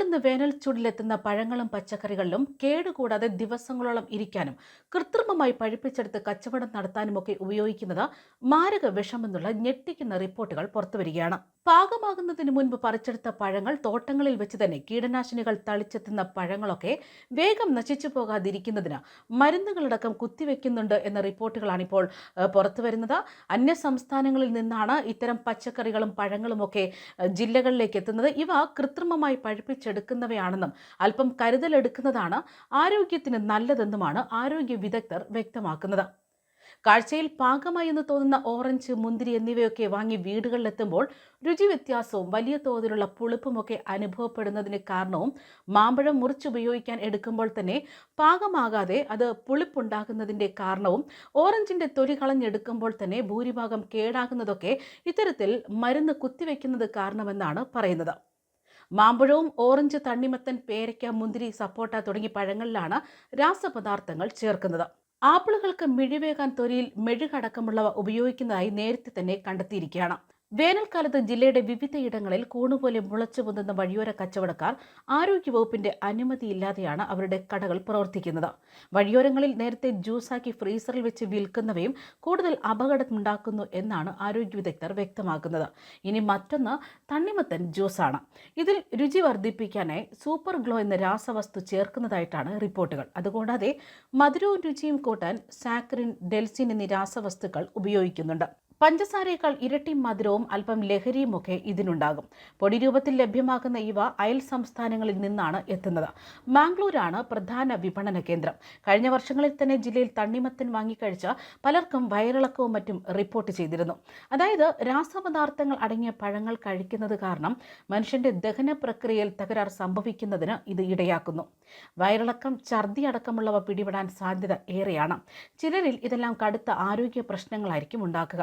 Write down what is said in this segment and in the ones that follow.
ചുട്ടുപൊള്ളുന്ന വേനൽ ചൂടിലെത്തുന്ന പഴങ്ങളും പച്ചക്കറികളിലും കേടുകൂടാതെ ദിവസങ്ങളോളം ഇരിക്കാനും കൃത്രിമമായി പഴുപ്പിച്ചെടുത്ത് കച്ചവടം നടത്താനുമൊക്കെ ഉപയോഗിക്കുന്നത് മാരക വിഷമെന്നുള്ള ഞെട്ടിക്കുന്ന റിപ്പോർട്ടുകൾ പുറത്തുവരികയാണ്. പാകമാകുന്നതിന് മുൻപ് പറിച്ചെടുത്ത പഴങ്ങൾ തോട്ടങ്ങളിൽ വെച്ച് തന്നെ കീടനാശിനികൾ തളിച്ചെത്തുന്ന പഴങ്ങളൊക്കെ വേഗം നശിച്ചു പോകാതിരിക്കുന്നതിന് മരുന്നുകളടക്കം കുത്തിവെക്കുന്നുണ്ട് എന്ന റിപ്പോർട്ടുകളാണ് ഇപ്പോൾ പുറത്തു വരുന്നത് അന്യ സംസ്ഥാനങ്ങളിൽ നിന്നാണ് ഇത്തരം പച്ചക്കറികളും പഴങ്ങളുമൊക്കെ ജില്ലകളിലേക്ക് എത്തുന്നത്. ഇവ കൃത്രിമമായി പഴുപ്പിച്ചെടുക്കുന്നവയാണെന്നും അല്പം കരുതലെടുക്കുന്നതാണ് ആരോഗ്യത്തിന് നല്ലതെന്നുമാണ് ആരോഗ്യ വിദഗ്ധർ വ്യക്തമാക്കുന്നത്. കാഴ്ചയിൽ പാകമായി എന്ന് തോന്നുന്ന ഓറഞ്ച് മുന്തിരി എന്നിവയൊക്കെ വാങ്ങി വീടുകളിലെത്തുമ്പോൾ രുചി വ്യത്യാസവും വലിയ തോതിലുള്ള പുളിപ്പുമൊക്കെ അനുഭവപ്പെടുന്നതിന് കാരണവും മാമ്പഴം മുറിച്ചുപയോഗിക്കാൻ എടുക്കുമ്പോൾ തന്നെ പാകമാകാതെ അത് പുളിപ്പുണ്ടാകുന്നതിന്റെ കാരണവും ഓറഞ്ചിന്റെ തൊലി കളഞ്ഞെടുക്കുമ്പോൾ തന്നെ ഭൂരിഭാഗം കേടാകുന്നതൊക്കെ ഇത്തരത്തിൽ മരുന്ന് കുത്തിവെക്കുന്നത് കാരണമെന്നാണ് പറയുന്നത്. മാമ്പഴവും ഓറഞ്ച് തണ്ണിമത്തൻ പേരയ്ക്ക മുന്തിരി സപ്പോട്ട തുടങ്ങിയ പഴങ്ങളിലാണ് രാസപദാർത്ഥങ്ങൾ ചേർക്കുന്നത്. ആപ്പിളുകൾക്ക് മിഴിവേകാൻ തൊലിയിൽ മെഴുകടക്കമുള്ളവ ഉപയോഗിക്കുന്നതായി നേരത്തെ തന്നെ കണ്ടെത്തിയിരിക്കുകയാണ്. വേനൽക്കാലത്ത് ജില്ലയുടെ വിവിധയിടങ്ങളിൽ കൂണുപോലെ മുളച്ചു പൊന്തുന്ന വഴിയോര കച്ചവടക്കാർ ആരോഗ്യവകുപ്പിന്റെ അനുമതിയില്ലാതെയാണ് അവരുടെ കടകൾ പ്രവർത്തിക്കുന്നത്. വഴിയോരങ്ങളിൽ നേരത്തെ ജ്യൂസാക്കി ഫ്രീസറിൽ വെച്ച് വിൽക്കുന്നവയും കൂടുതൽ അപകടമുണ്ടാക്കുന്നു എന്നാണ് ആരോഗ്യ വിദഗ്ധർ വ്യക്തമാക്കുന്നത്. ഇനി മറ്റൊന്ന് തണ്ണിമത്തൻ ജ്യൂസാണ്. ഇതിൽ രുചി വർദ്ധിപ്പിക്കാനായി സൂപ്പർ ഗ്ലോ എന്ന രാസവസ്തു ചേർക്കുന്നതായിട്ടാണ് റിപ്പോർട്ടുകൾ. അതുകൂടാതെ മധുരവും രുചിയും കൂട്ടാൻ സാക്രിൻ ഡെൽസിൻ എന്നീ രാസവസ്തുക്കൾ ഉപയോഗിക്കുന്നുണ്ട്. പഞ്ചസാരയേക്കാൾ ഇരട്ടി മധുരവും അല്പം ലഹരിയുമൊക്കെ ഇതിനുണ്ടാകും. പൊടി രൂപത്തിൽ ലഭ്യമാക്കുന്ന ഇവ അയൽ സംസ്ഥാനങ്ങളിൽ നിന്നാണ് എത്തുന്നത്. മാംഗ്ലൂരാണ് പ്രധാന വിപണന കേന്ദ്രം. കഴിഞ്ഞ വർഷങ്ങളിൽ തന്നെ ജില്ലയിൽ തണ്ണിമത്തൻ വാങ്ങിക്കഴിച്ച പലർക്കും വയറിളക്കവും മറ്റും റിപ്പോർട്ട് ചെയ്തിരുന്നു. അതായത് രാസപദാർത്ഥങ്ങൾ അടങ്ങിയ പഴങ്ങൾ കഴിക്കുന്നത് കാരണം മനുഷ്യന്റെ ദഹന പ്രക്രിയയിൽ തകരാർ സംഭവിക്കുന്നതിന് ഇത് ഇടയാക്കുന്നു. വയറിളക്കം ഛർദി അടക്കമുള്ളവ പിടിപെടാൻ സാധ്യത ഏറെയാണ്. ചിലരിൽ ഇതെല്ലാം കടുത്ത ആരോഗ്യ പ്രശ്നങ്ങളായിരിക്കും ഉണ്ടാക്കുക.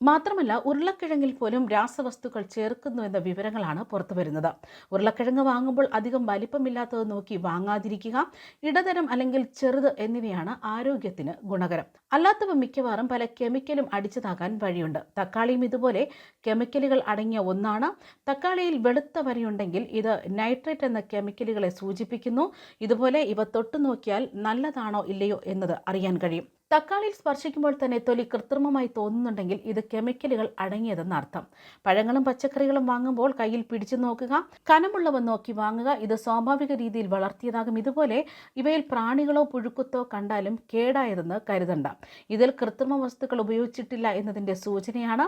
മാത്രമല്ല ഉരുളക്കിഴങ്ങിൽ പോലും രാസവസ്തുക്കൾ ചേർക്കുന്നു എന്ന വിവരങ്ങളാണ് പുറത്തുവരുന്നത്. ഉരുളക്കിഴങ്ങ് വാങ്ങുമ്പോൾ അധികം വലിപ്പമില്ലാത്തത് നോക്കി വാങ്ങാതിരിക്കുക ഇടതരം അല്ലെങ്കിൽ ചെറുത് എന്നിവയാണ് ആരോഗ്യത്തിന് ഗുണകരം. അല്ലാത്തവ മിക്കവാറും പല കെമിക്കലും അടിച്ചതാകാൻ വഴിയുണ്ട്. തക്കാളിയും ഇതുപോലെ കെമിക്കലുകൾ അടങ്ങിയ ഒന്നാണ്. തക്കാളിയിൽ വെളുത്ത വരയുണ്ടെങ്കിൽ ഇത് നൈട്രേറ്റ് എന്ന കെമിക്കലുകളെ സൂചിപ്പിക്കുന്നു. ഇതുപോലെ ഇവ തൊട്ടു നോക്കിയാൽ നല്ലതാണോ ഇല്ലയോ എന്നത് അറിയാൻ കഴിയും. തക്കാളിയിൽ സ്പർശിക്കുമ്പോൾ തന്നെ തൊലി കൃത്രിമമായി തോന്നുന്നുണ്ടെങ്കിൽ ഇത് കെമിക്കലുകൾ അടങ്ങിയതെന്ന് അർത്ഥം. പഴങ്ങളും പച്ചക്കറികളും വാങ്ങുമ്പോൾ കയ്യിൽ പിടിച്ചു നോക്കുക കനമുള്ളവ നോക്കി വാങ്ങുക ഇത് സ്വാഭാവിക രീതിയിൽ വളർത്തിയതാകും. ഇതുപോലെ ഇവയിൽ പ്രാണികളോ പുഴുക്കത്തോ കണ്ടാലും കേടായതെന്ന് കരുതണ്ട. ഇതിൽ കൃത്രിമ വസ്തുക്കൾ ഉപയോഗിച്ചിട്ടില്ല എന്നതിന്റെ സൂചനയാണ്.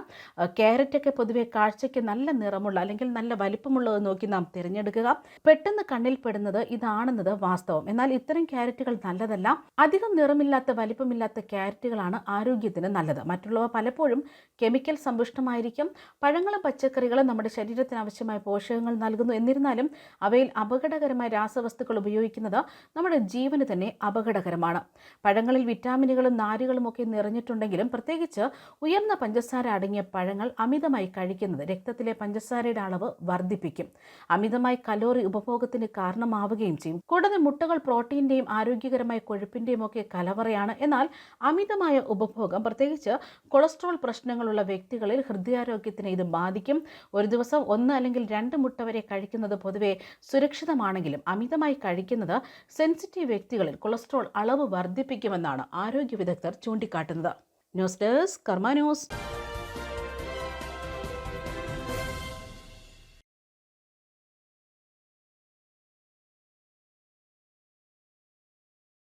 ക്യാരറ്റൊക്കെ പൊതുവെ കാഴ്ചയ്ക്ക് നല്ല നിറമുള്ള അല്ലെങ്കിൽ നല്ല വലിപ്പമുള്ളത് നോക്കി നാം തിരഞ്ഞെടുക്കുക. പെട്ടെന്ന് കണ്ണിൽ പെടുന്നത് ഇതാണെന്നത് വാസ്തവം. എന്നാൽ ഇത്തരം ക്യാരറ്റുകൾ നല്ലതല്ല. അധികം നിറമില്ലാത്ത വലിപ്പമില്ലാത്ത ക്യാരറ്റുകളാണ് ആരോഗ്യത്തിന് നല്ലത്. മറ്റുള്ളവ പലപ്പോഴും കെമിക്കൽ സമ്പുഷ്ടമായിരിക്കും. പഴങ്ങളും പച്ചക്കറികളും നമ്മുടെ ശരീരത്തിന് ആവശ്യമായ പോഷകങ്ങൾ നൽകുന്നു. എന്നിരുന്നാലും അവയിൽ അപകടകരമായ രാസവസ്തുക്കൾ ഉപയോഗിക്കുന്നത് നമ്മുടെ ജീവന് തന്നെ അപകടകരമാണ്. പഴങ്ങളിൽ വിറ്റാമിനുകളും നാരുകളും ഒക്കെ നിറഞ്ഞിട്ടുണ്ടെങ്കിലും പ്രത്യേകിച്ച് ഉയർന്ന പഞ്ചസാര അടങ്ങിയ പഴങ്ങൾ അമിതമായി കഴിക്കുന്നത് രക്തത്തിലെ പഞ്ചസാരയുടെ അളവ് വർദ്ധിപ്പിക്കും. അമിതമായി കലോറി ഉപഭോഗത്തിന് കാരണമാവുകയും ചെയ്യും. കൂടാതെ മുട്ടകൾ പ്രോട്ടീന്റെയും ആരോഗ്യകരമായ കൊഴുപ്പിന്റെയും ഒക്കെ കലവറയാണ്. എന്നാൽ അമിതമായ ഉപഭോഗം പ്രത്യേകിച്ച് കൊളസ്ട്രോൾ പ്രശ്നങ്ങളുള്ള വ്യക്തികളിൽ ഹൃദയാരോഗ്യത്തിന് ഇത് ബാധിക്കും. ഒരു ദിവസം ഒന്ന് അല്ലെങ്കിൽ രണ്ട് മുട്ട വരെ കഴിക്കുന്നത് പൊതുവെ സുരക്ഷിതമാണെങ്കിലും അമിതമായി കഴിക്കുന്നത് സെൻസിറ്റീവ് വ്യക്തികളിൽ കൊളസ്ട്രോൾ അളവ് വർദ്ധിപ്പിക്കുമെന്നാണ് ആരോഗ്യ വിദഗ്ധർ ചൂണ്ടിക്കാട്ടുന്നത്. News desk Karma news.